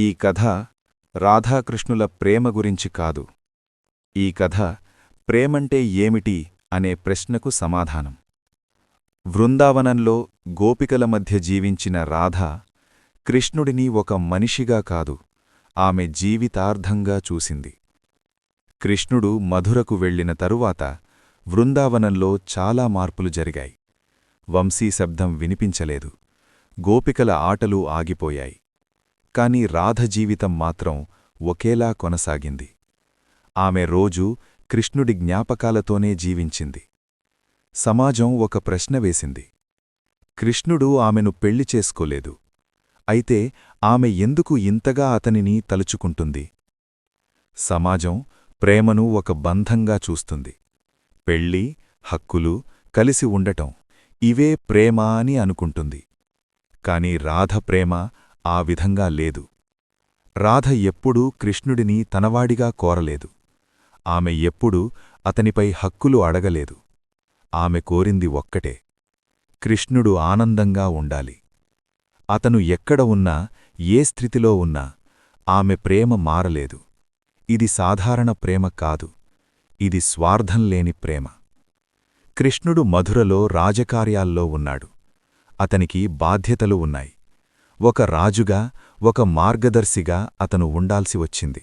ఈ కథ రాధాకృష్ణుల ప్రేమ గురించి కాదు. ఈ కథ ప్రేమంటే ఏమిటి అనే ప్రశ్నకు సమాధానం. వృందావనంలో గోపికల మధ్య జీవించిన రాధ కృష్ణుడిని ఒక మనిషిగా కాదు ఆమె జీవితార్థంగా చూసింది. కృష్ణుడు మధురకు వెళ్ళిన తరువాత వృందావనంలో చాలా మార్పులు జరిగాయి. వంశీ శబ్దం వినిపించలేదు. గోపికల ఆటలు ఆగిపోయాయి. కాని రాధ జీవితం మాత్రం ఒకేలా కొనసాగింది. ఆమె రోజూ కృష్ణుడి జ్ఞాపకాలతోనే జీవించింది. సమాజం ఒక ప్రశ్న వేసింది. కృష్ణుడు ఆమెను పెళ్ళి చేసుకోలేదు. అయితే ఆమె ఎందుకు ఇంతగా అతనిని తలుచుకుంటుంది? సమాజం ప్రేమను ఒక బంధంగా చూస్తుంది. పెళ్ళి హక్కులు కలిసి ఉండటం ఇవే ప్రేమ అని అనుకుంటుంది. కాని రాధ ప్రేమ ఆ విధంగా లేదు. రాధ ఎప్పుడూ కృష్ణుడిని తనవాడిగా కోరలేదు. ఆమె ఎప్పుడూ అతనిపై హక్కులు అడగలేదు. ఆమె కోరింది ఒక్కటే. కృష్ణుడు ఆనందంగా ఉండాలి. అతను ఎక్కడ ఉన్నా ఏ స్థితిలో ఉన్నా ఆమె ప్రేమ మారలేదు. ఇది సాధారణ ప్రేమ కాదు. ఇది స్వార్థం లేని ప్రేమ. కృష్ణుడు మధురలో రాజకార్యాల్లో ఉన్నాడు. అతనికి బాధ్యతలు ఉన్నాయి. ఒక రాజుగా ఒక మార్గదర్శిగా అతను ఉండాల్సి వచ్చింది.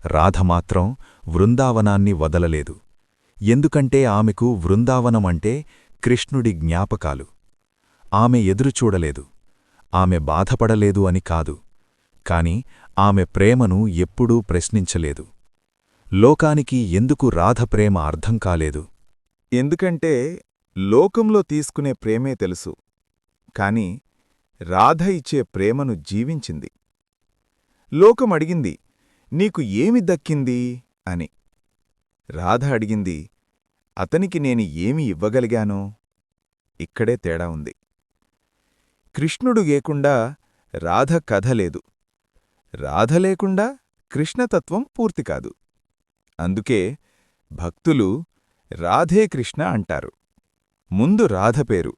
రాధమాత్రం వృందావనాన్ని వదలలేదు. ఎందుకంటే ఆమెకు వృందావనమంటే కృష్ణుడి జ్ఞాపకాలు. ఆమె ఎదురుచూడలేదు ఆమె బాధపడలేదు అని కాదు. కాని ఆమె ప్రేమను ఎప్పుడూ ప్రశ్నించలేదు. లోకానికి ఎందుకు రాధ ప్రేమ అర్థం కాలేదు? ఎందుకంటే లోకంలో తీసుకునే ప్రేమే తెలుసు. కాని రాధ ఇచ్చే ప్రేమను జీవించింది. లోకం అడిగింది నీకు ఏమి దక్కింది? అని. రాధ అడిగింది అతనికి నేను ఏమి ఇవ్వగలిగానో? ఇక్కడే తేడా ఉంది. కృష్ణుడు గేకుండా రాధ కథ లేదు. రాధ లేకుండా కృష్ణతత్వం పూర్తి కాదు. అందుకే భక్తులు రాధే కృష్ణ అంటారు. ముందు రాధ పేరు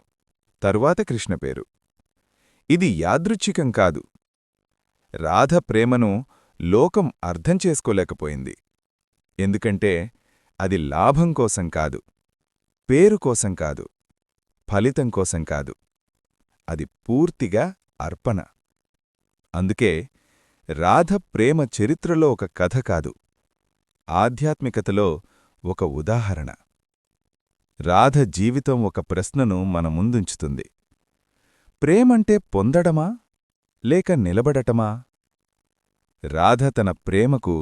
తరువాత కృష్ణ పేరు. ఇది యాదృచ్ఛికం కాదు. రాధ ప్రేమను లోకం అర్థం చేసుకోలేకపోయింది. ఎందుకంటే అది లాభం కోసం కాదు పేరు కోసం కాదు ఫలితం కోసం కాదు. అది పూర్తిగా అర్పణ. అందుకే రాధ ప్రేమ చరిత్రలో ఒక కథ కాదు ఆధ్యాత్మికతలో ఒక ఉదాహరణ. రాధ జీవితం ఒక ప్రశ్నను మన ముందుంచుతుంది. ప్రేమంటే పొందడమా? లేక నిలబడటమా? రాధ తన ప్రేమకు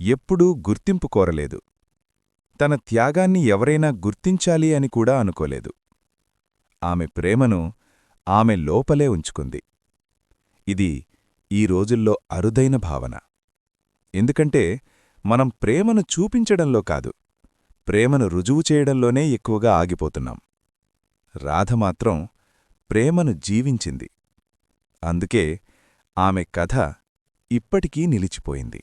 ఎప్పుడూ గుర్తింపు కోరలేదు. తన త్యాగాన్ని ఎవరైనా గుర్తించాలి అని కూడా అనుకోలేదు. ఆమె ప్రేమను ఆమె లోపలే ఉంచుకుంది. ఇది ఈ రోజుల్లో అరుదైన భావన. ఎందుకంటే మనం ప్రేమను చూపించడంలో కాదు ప్రేమను రుజువు చేయడంలోనే ఎక్కువగా ఆగిపోతున్నాం. రాధ మాత్రం ప్రేమను జీవించింది. అందుకే ఆమె కథ ఇప్పటికీ నిలిచిపోయింది.